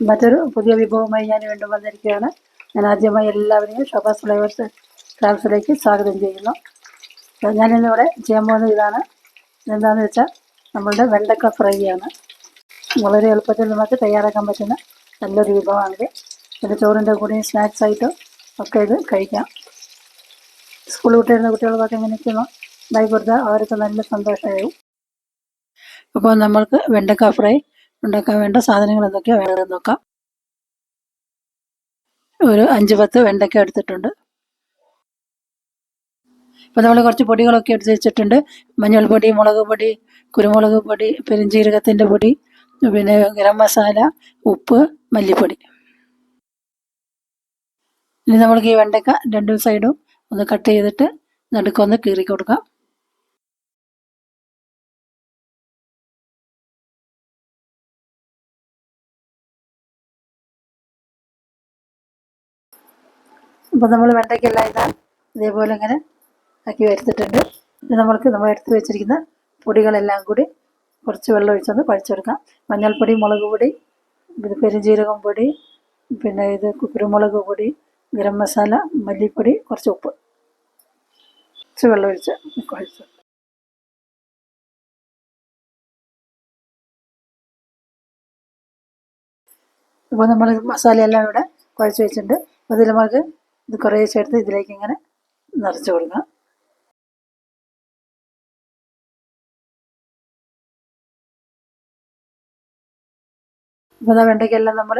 മറ്റൊരു പുതിയ വിഭവമായി ഞാൻ വീണ്ടും വന്നിരിക്കുകയാണ്. ഞാൻ ആദ്യമായി എല്ലാവരെയും ഷോപ്പാസ് ഫ്ലേവേഴ്സ് ക്രാഫ്റ്റ്സിലേക്ക് സ്വാഗതം ചെയ്യുന്നു. ഞാനിന്നിവിടെ ചെയ്യാൻ പോകുന്നത് ഇതാണ്. എന്താണെന്ന് വെച്ചാൽ നമ്മളുടെ വെണ്ടക്ക ഫ്രൈ ആണ് വളരെ എളുപ്പത്തിൽ നമുക്ക് തയ്യാറാക്കാൻ പറ്റുന്ന നല്ലൊരു വിഭവമാണിത്. പിന്നെ ചോറിന്റെ കൂടെയും സ്നാക്സ് ആയിട്ടും ഒക്കെ ഇത് കഴിക്കാം. സ്കൂൾ വിട്ടിരുന്ന കുട്ടികൾക്കൊക്കെ ഇങ്ങനെ നിൽക്കുന്നു ബൈ കൊടുത്താൽ അവർക്ക് നല്ല സന്തോഷമാകും അപ്പോൾ നമ്മൾക്ക് വെണ്ടക്ക ഫ്രൈ ഉണ്ടാക്കാൻ വേണ്ട സാധനങ്ങൾ എന്തൊക്കെയാണ് വേണ്ടതെന്ന് നോക്കാം. ഒരു അഞ്ച് പത്ത് വെണ്ടയ്ക്ക എടുത്തിട്ടുണ്ട്. ഇപ്പം നമ്മൾ കുറച്ച് പൊടികളൊക്കെ എടുത്ത് വെച്ചിട്ടുണ്ട്. മഞ്ഞൾപ്പൊടി മുളക് പൊടി കുരുമുളക് പൊടി പെരുംജീരകത്തിന്റെ പൊടി പിന്നെ ഗരം മസാല ഉപ്പ് മല്ലിപ്പൊടി. ഇനി നമ്മൾക്ക് ഈ വെണ്ടയ്ക്ക രണ്ട് സൈഡും ഒന്ന് കട്ട് ചെയ്തിട്ട് നടുക്കൊന്ന് കീറി കൊടുക്കാം അപ്പോൾ നമ്മൾ വെണ്ടയ്ക്കെല്ലാം ഇതാ ഇതേപോലെ ഇങ്ങനെ ആക്കി വരുത്തിട്ടുണ്ട് ഇനി നമ്മൾക്ക് നമ്മൾ എടുത്ത് വെച്ചിരിക്കുന്ന പൊടികളെല്ലാം കൂടി കുറച്ച് വെള്ളം ഒഴിച്ചൊന്ന് പഴിച്ചെടുക്കാം. മഞ്ഞൾപ്പൊടി മുളക് പൊടി പിന്നെ പെരുംജീരകം പൊടി പിന്നെ ഇത് കുരുമുളക് പൊടി ഗരം മസാല മല്ലിപ്പൊടി കുറച്ച് ഉപ്പ്. കുറച്ച് വെള്ളം ഒഴിച്ച് കുഴച്ച് അപ്പോൾ നമ്മൾ മസാലയെല്ലാം ഇവിടെ കുഴച്ച് വെച്ചിട്ടുണ്ട്. അതിൽ നമുക്ക് ഇത് കുറേ എടുത്ത് ഇതിലേക്ക് ഇങ്ങനെ നിറച്ച് കൊടുക്കണം. അപ്പോൾ വെണ്ടയ്ക്കെല്ലാം നമ്മൾ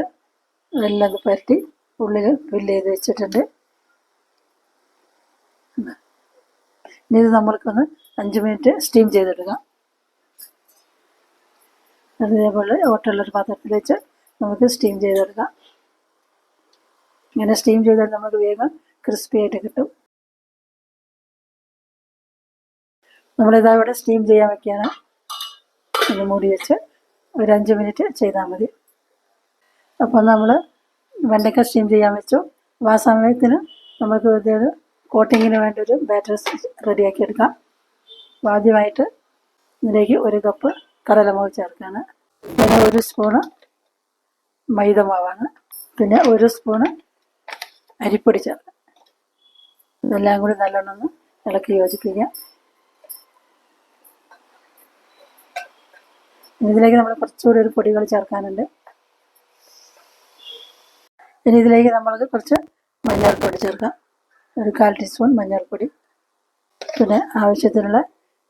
എല്ലാം പരട്ടി ഉള്ളിൽ ഫില്ല് ചെയ്ത് വെച്ചിട്ടുണ്ട്. ഇനി ഇത് നമ്മൾക്കൊന്ന് അഞ്ച് മിനിറ്റ് സ്റ്റീം ചെയ്തെടുക്കാം. അതേപോലെ ഓട്ടുള്ളൊരു പാത്രത്തിൽ വെച്ച് നമുക്ക് സ്റ്റീം ചെയ്തെടുക്കാം. ഇങ്ങനെ സ്റ്റീം ചെയ്താൽ നമുക്ക് വേഗം ക്രിസ്പി ആയിട്ട് കിട്ടും. നമ്മളിതാ ഇവിടെ സ്റ്റീം ചെയ്യാൻ വെക്കുകയാണ്. ഇത് മൂടി വെച്ച് ഒരു അഞ്ച് മിനിറ്റ് ചെയ്താൽ മതി. അപ്പോൾ നമ്മൾ വെണ്ടയ്ക്ക സ്റ്റീം ചെയ്യാൻ വെച്ചു. ആ സമയത്തിന് നമുക്ക് ഇതൊരു കോട്ടിങ്ങിന് വേണ്ടി ഒരു ബാറ്റർ റെഡിയാക്കി എടുക്കാം. ആദ്യമായിട്ട് ഇതിലേക്ക് ഒരു കപ്പ് കടലമാവ് ചേർക്കാണ് പിന്നെ ഒരു സ്പൂണ് മൈദമാവാണ് പിന്നെ ഒരു സ്പൂണ് അരിപ്പൊടി ചേർക്കുക ഇതെല്ലാം കൂടി നല്ലോണം ഒന്ന് ഇളക്കി യോജിപ്പിക്കുക. ഇതിലേക്ക് നമ്മൾ കുറച്ചുകൂടി ഒരു പൊടികൾ ചേർക്കാനുണ്ട്. ഇനി ഇതിലേക്ക് നമ്മൾക്ക് കുറച്ച് മഞ്ഞൾപ്പൊടി ചേർക്കാം. ഒരു കാൽ ടീസ്പൂൺ മഞ്ഞൾപ്പൊടി. പിന്നെ ആവശ്യത്തിനുള്ള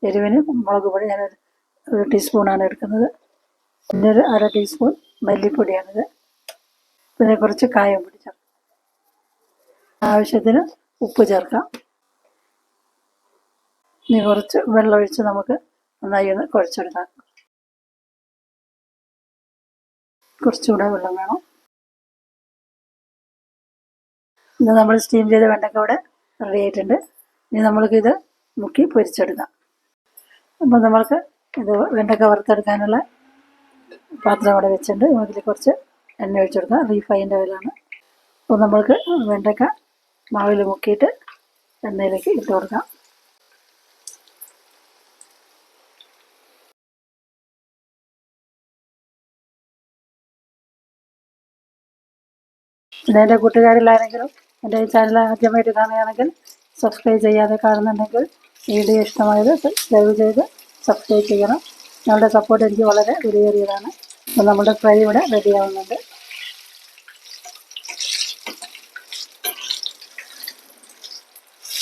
എരിവിന് മുളക് പൊടി ഞാൻ ഒരു ടീസ്പൂണാണ് എടുക്കുന്നത്. പിന്നെ ഒരു അര ടീസ്പൂൺ മല്ലിപ്പൊടിയാണിത്. പിന്നെ കുറച്ച് കായം പൊടി ചേർക്കാം. ആവശ്യത്തിന് ഉപ്പ് ചേർക്കാം. ഇനി കുറച്ച് വെള്ളമൊഴിച്ച് നമുക്ക് നന്നായി ഒന്ന് കുഴച്ചെടുക്കാം. കുറച്ചുകൂടെ വെള്ളം വേണം. ഇന്ന് നമ്മൾ സ്റ്റീം ചെയ്ത വെണ്ടക്ക ഇവിടെ റെഡി ആയിട്ടുണ്ട്. ഇനി നമ്മൾക്ക് ഇത് മുക്കി പൊരിച്ചെടുക്കാം. അപ്പോൾ നമ്മൾക്ക് ഇത് വെണ്ടക്ക വറുത്തെടുക്കാനുള്ള പാത്രം അവിടെ വെച്ചിട്ടുണ്ട്. അതിൽ കുറച്ച് എണ്ണ ഒഴിച്ചെടുക്കാം റീഫൈന്റെ ഓയിലാണ് അപ്പോൾ നമ്മൾക്ക് വെണ്ടക്ക മാവിൽ മുക്കിയിട്ട് എണ്ണയിലേക്ക് ഇട്ട് കൊടുക്കാം. പിന്നെ എന്റെ കൂട്ടുകാരിലാണെങ്കിലും എന്റെ ഈ ചാനൽ ആദ്യമായിട്ട് കാണുകയാണെങ്കിൽ സബ്സ്ക്രൈബ് ചെയ്യാതെ കാണുന്നുണ്ടെങ്കിൽ വീഡിയോ ഇഷ്ടമായത് ദയവ് ചെയ്ത് സബ്സ്ക്രൈബ് ചെയ്യണം. നിങ്ങളുടെ സപ്പോർട്ട് എനിക്ക് വളരെ വിലയേറിയതാണ്. അപ്പോൾ നമ്മുടെ ഫ്രൈ ഇവിടെ റെഡി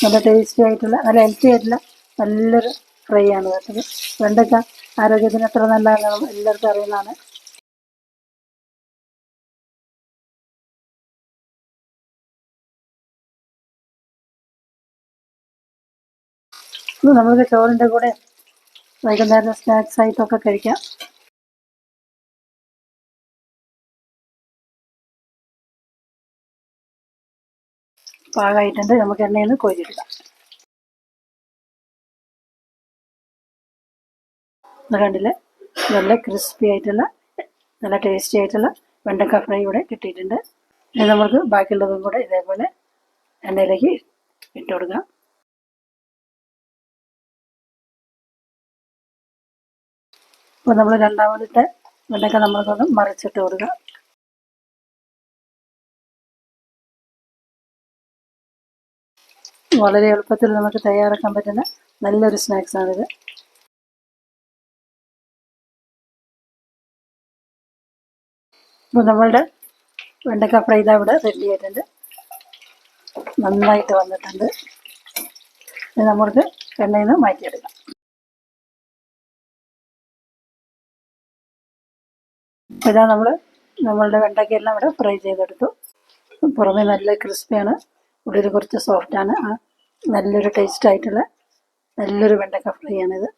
നല്ല ടേസ്റ്റി ആയിട്ടുള്ള നല്ല ഹെൽത്തി ആയിട്ടുള്ള നല്ലൊരു ഫ്രൈ ആണ് കേട്ടത്. വെണ്ടയ്ക്ക ആരോഗ്യത്തിന് എത്ര നല്ലതാണെന്ന് എല്ലാവർക്കും അറിയുന്നതാണ്. ഇത് നമുക്ക് ചോറിന്റെ കൂടെ വൈകുന്നേരം സ്നാക്സ് ആയിട്ടൊക്കെ കഴിക്കാം. പാകമായിട്ടുണ്ട് നമുക്ക് എണ്ണയിൽ നിന്ന് കോരിയെടുക്കാം. ഇത് കണ്ടില്ലേ? നല്ല ക്രിസ്പി ആയിട്ടുള്ള നല്ല ടേസ്റ്റി ആയിട്ടുള്ള വെണ്ടക്ക ഫ്രൈ ഇവിടെ കിട്ടിയിട്ടുണ്ട്. ഇനി നമുക്ക് ബാക്കിയുള്ളതും കൂടെ ഇതേപോലെ എണ്ണയിലേക്ക് ഇട്ട് കൊടുക്കാം. അപ്പോൾ നമ്മൾ രണ്ടാമതിട്ട് വെണ്ടക്ക നമ്മൾക്കൊന്ന് മറിച്ചിട്ട് കൊടുക്കുക വളരെ എളുപ്പത്തിൽ നമുക്ക് തയ്യാറാക്കാൻ പറ്റുന്ന നല്ലൊരു സ്നാക്സാണിത് ഇപ്പോൾ നമ്മളുടെ വെണ്ടക്ക ഫ്രൈ ഇതാ ഇവിടെ റെഡി ആയിട്ടുണ്ട്. നന്നായിട്ട് വന്നിട്ടുണ്ട്. ഇത് നമ്മൾക്ക് എണ്ണയിൽ നിന്ന് മാറ്റിയെടുക്കാം. ഇതാ നമ്മൾ നമ്മളുടെ വെണ്ടക്കയെല്ലാം ഇവിടെ ഫ്രൈ ചെയ്തെടുത്തു. പുറമേ നല്ല ക്രിസ്പിയാണ്. ഉള്ളിൽ കുറച്ച് സോഫ്റ്റാണ് നല്ലൊരു ടേസ്റ്റ് ആയിട്ടുള്ള നല്ലൊരു വെണ്ടക്ക ഫ്രൈ ആണിത്.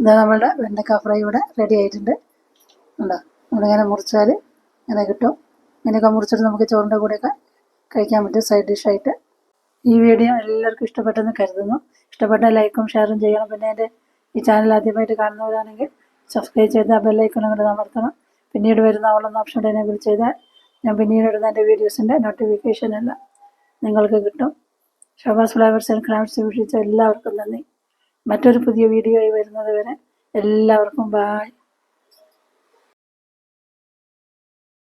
ഇതാ നമ്മളുടെ വെണ്ടക്ക ഫ്രൈ ഇവിടെ റെഡി ആയിട്ടുണ്ട്. ഉണ്ടോ നമ്മളിങ്ങനെ മുറിച്ചാൽ ഇങ്ങനെ കിട്ടും. ഇങ്ങനെയൊക്കെ മുറിച്ചിട്ട് നമുക്ക് ചോറിന്റെ കൂടെയൊക്കെ കഴിക്കാൻ പറ്റും സൈഡ് ഡിഷായിട്ട് ഈ വീഡിയോ എല്ലാവർക്കും ഇഷ്ടപ്പെട്ടെന്ന് കരുതുന്നു. ഇഷ്ടപ്പെട്ട ലൈക്കും ഷെയറും ചെയ്യണം. പിന്നെ എന്റെ ഈ ചാനൽ ആദ്യമായിട്ട് കാണുന്നവരാണെങ്കിൽ സബ്സ്ക്രൈബ് ചെയ്ത് ആ ബെല്ലൈക്കണം കൂടെ അമർത്തണം. പിന്നീട് വരുന്ന ഓളെന്ന ഓപ്ഷൻ എനേബിൾ ചെയ്താൽ ഞാൻ പിന്നീട് ഇടുന്ന എന്റെ വീഡിയോസിന്റെ നോട്ടിഫിക്കേഷൻ എല്ലാം നിങ്ങൾക്ക് കിട്ടും. ഷബാസ് ഫ്ലവേഴ്സ് ആൻഡ് ക്രാഫ്റ്റ്സ് വീക്ഷിച്ച എല്ലാവർക്കും നന്ദി. മറ്റൊരു പുതിയ വീഡിയോ ആയി വരുന്നത് വരെ എല്ലാവർക്കും ബായ്